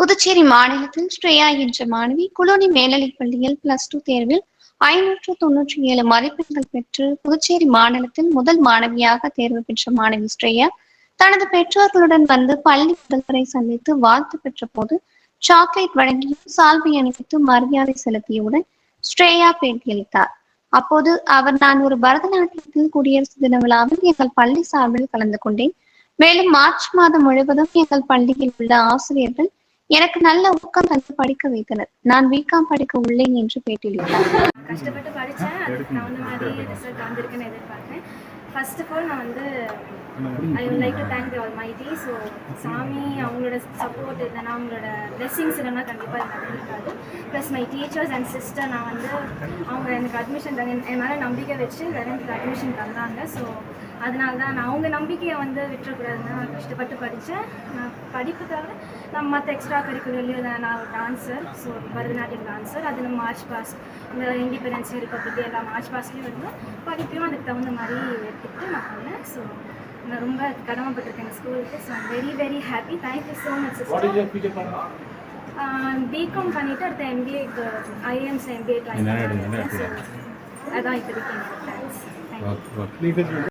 புதுச்சேரி மாநிலத்தில் ஸ்ரேயா என்ற மாணவி குளோனி மேல்நிலைப் பள்ளியில் பிளஸ் டூ தேர்வில் ஐநூற்று தொன்னூற்றி ஏழு மதிப்பெண்கள் பெற்று புதுச்சேரி மாநிலத்தில் முதல் மாணவியாக தேர்வு பெற்ற மாணவி ஸ்ரேயா தனது பெற்றோர்களுடன் வந்து பள்ளி முதல்வரை சந்தித்து வாழ்த்து பெற்ற போது சாக்லேட் வழங்கியும் சால்வை அணிவித்து மரியாதை செலுத்தியவுடன் ஸ்ரேயா பேட்டியளித்தார் அப்போது அவர் நான் ஒரு பரதநாட்டியத்தில் குடியரசு தின விழாவில் எங்கள் பள்ளி சார்பில் கலந்து கொண்டேன். மேலும் மார்ச் மாதம் முழுவதும் எங்கள் பள்ளியில் உள்ள ஆசிரியர்கள் எனக்கு நல்ல ஊக்கம் தந்து படிக்க வைத்தனர். நான் பிகாம் படிக்க உள்ளேன் என்று பேட்டியளித்தார் கஷ்டப்பட்டு படித்தேன். அதுக்கு தகுந்த மாதிரி ரிசல்ட் வந்திருக்குன்னு எதிர்பார்க்குறேன் ஃபர்ஸ்ட் ஆஃப் ஆல் நான் வந்து I would like to thank you all mighty so சாமி அவங்களோட சப்போர்ட் இல்லைன்னா அவங்களோட blessings இல்லைன்னா கண்டிப்பாக எனக்கு நடந்திருக்காது plus my teachers and sister நான் வந்து அவங்க எனக்கு அட்மிஷன் தங்க என் மேலே நம்பிக்கை வச்சு லெவன்த்துக்கு அட்மிஷன் தந்தாங்க. ஸோ அதனால தான் நான் அவங்க நம்பிக்கையை வந்து விட்டுறக்கூடாதுன்னு நான் கஷ்டப்பட்டு படித்தேன். நான் படிப்பு தவிர நான் மற்ற எக்ஸ்ட்ரா கரிக்குலர்லேயும் நான் ஒரு டான்ஸர் ஸோ பரதநாட்டியம் டான்ஸர் அது நம்ம மார்ச் பாஸ் இந்த இண்டிபெண்டன்ஸ் ரிப்பப்ளிக் எல்லாம் மார்ச் பாஸ்லேயும் வந்து படிப்பையும் அதுக்கு தகுந்த மாதிரி எடுத்துக்கிட்டு நான் பண்ணேன் ஸோ நான் ரொம்ப கடமைப்பட்டிருக்கேன் எங்கள் ஸ்கூலுக்கு so very very happy thank you so much? BCom பண்ணிவிட்டு அடுத்த எம்பிஏக்கு ஐஎம்ஸ் எம்பிஏ ட்ரை அதான் இப்போதைக்கு ஓகே ஓகே